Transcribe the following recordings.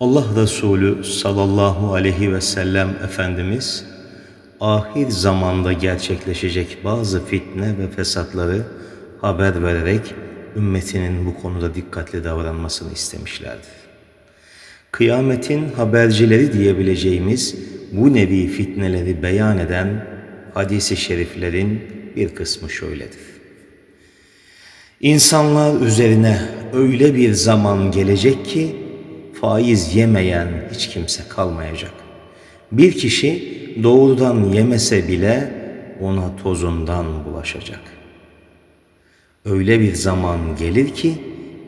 Allah Resulü sallallahu aleyhi ve sellem Efendimiz ahir zamanda gerçekleşecek bazı fitne ve fesatları haber vererek ümmetinin bu konuda dikkatli davranmasını istemişlerdir. Kıyametin habercileri diyebileceğimiz bu nevi fitneleri beyan eden hadisi şeriflerin bir kısmı şöyledir. İnsanlar üzerine öyle bir zaman gelecek ki faiz yemeyen hiç kimse kalmayacak. Bir kişi doğrudan yemese bile ona tozundan bulaşacak. Öyle bir zaman gelir ki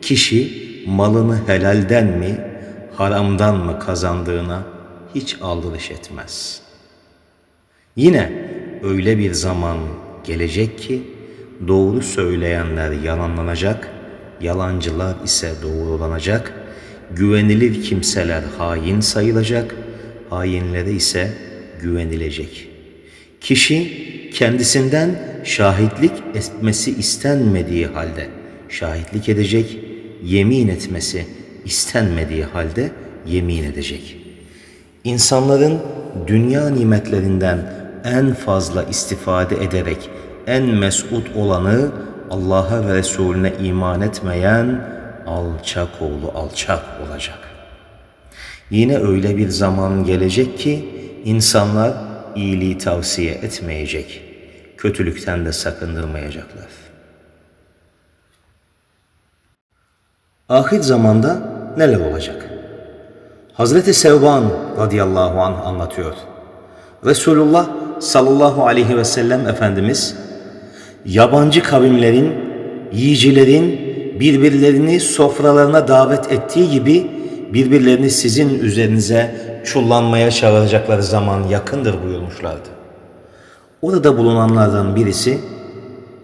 kişi malını helalden mi, haramdan mı kazandığına hiç aldırış etmez. Yine öyle bir zaman gelecek ki doğru söyleyenler yalanlanacak, yalancılar ise doğrulanacak, güvenilir kimseler hain sayılacak, hainlere ise güvenilecek. Kişi kendisinden şahitlik etmesi istenmediği halde şahitlik edecek, yemin etmesi istenmediği halde yemin edecek. İnsanların dünya nimetlerinden en fazla istifade ederek en mesut olanı Allah'a ve Resulüne iman etmeyen alçak oğlu alçak olacak. Yine öyle bir zaman gelecek ki insanlar iyiliği tavsiye etmeyecek, kötülükten de sakındırmayacaklar. Ahir zamanda neler olacak? Hazreti Sevban radıyallahu anh anlatıyor. Resulullah sallallahu aleyhi ve sellem Efendimiz yabancı kavimlerin, yiyicilerin birbirlerini sofralarına davet ettiği gibi birbirlerini sizin üzerinize çullanmaya çağıracakları zaman yakındır buyurmuşlardı. Orada bulunanlardan birisi,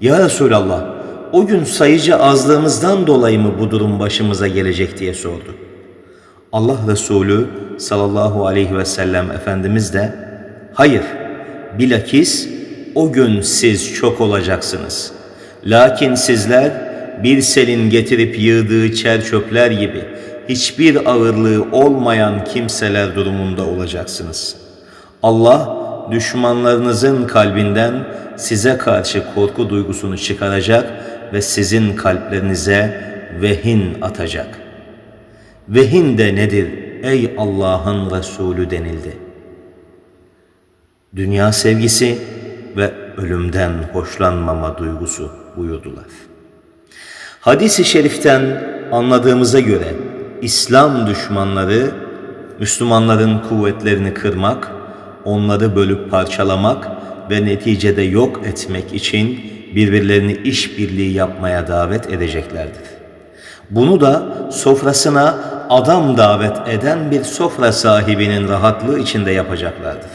Ya Resulallah, o gün sayıcı azlığımızdan dolayı mı bu durum başımıza gelecek diye sordu. Allah Resulü sallallahu aleyhi ve sellem Efendimiz de, hayır, bilakis o gün siz çok olacaksınız. Lakin sizler bir selin getirip yığdığı çer çöpler gibi hiçbir ağırlığı olmayan kimseler durumunda olacaksınız. Allah düşmanlarınızın kalbinden size karşı korku duygusunu çıkaracak ve sizin kalplerinize vehin atacak. Vehin de nedir ey Allah'ın Resulü denildi. Dünya sevgisi ve ölümden hoşlanmama duygusu buyurdular. Hadis-i şeriften anladığımıza göre İslam düşmanları Müslümanların kuvvetlerini kırmak, onları bölüp parçalamak ve neticede yok etmek için birbirlerini işbirliği yapmaya davet edeceklerdir. Bunu da sofrasına adam davet eden bir sofra sahibinin rahatlığı içinde yapacaklardır.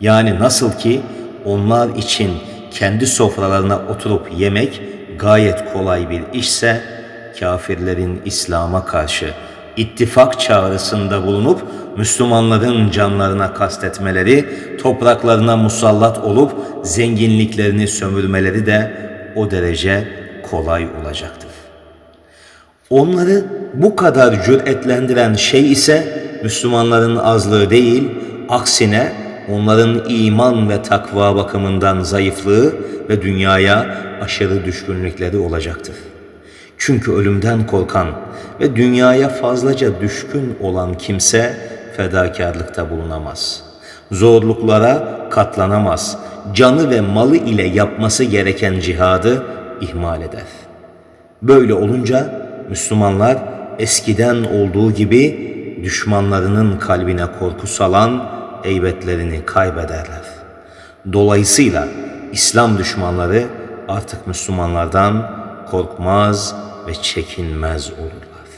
Yani nasıl ki onlar için kendi sofralarına oturup yemek gayet kolay bir işse, kafirlerin İslam'a karşı ittifak çağrısında bulunup Müslümanların canlarına kastetmeleri, topraklarına musallat olup zenginliklerini sömürmeleri de o derece kolay olacaktır. Onları bu kadar cüretlendiren şey ise Müslümanların azlığı değil, aksine onların iman ve takva bakımından zayıflığı ve dünyaya aşırı düşkünlükleri olacaktır. Çünkü ölümden korkan ve dünyaya fazlaca düşkün olan kimse fedakarlıkta bulunamaz. Zorluklara katlanamaz. Canı ve malı ile yapması gereken cihadı ihmal eder. Böyle olunca Müslümanlar eskiden olduğu gibi düşmanlarının kalbine korku salan heybetlerini kaybederler. Dolayısıyla İslam düşmanları artık Müslümanlardan korkmaz ve çekinmez olurlar.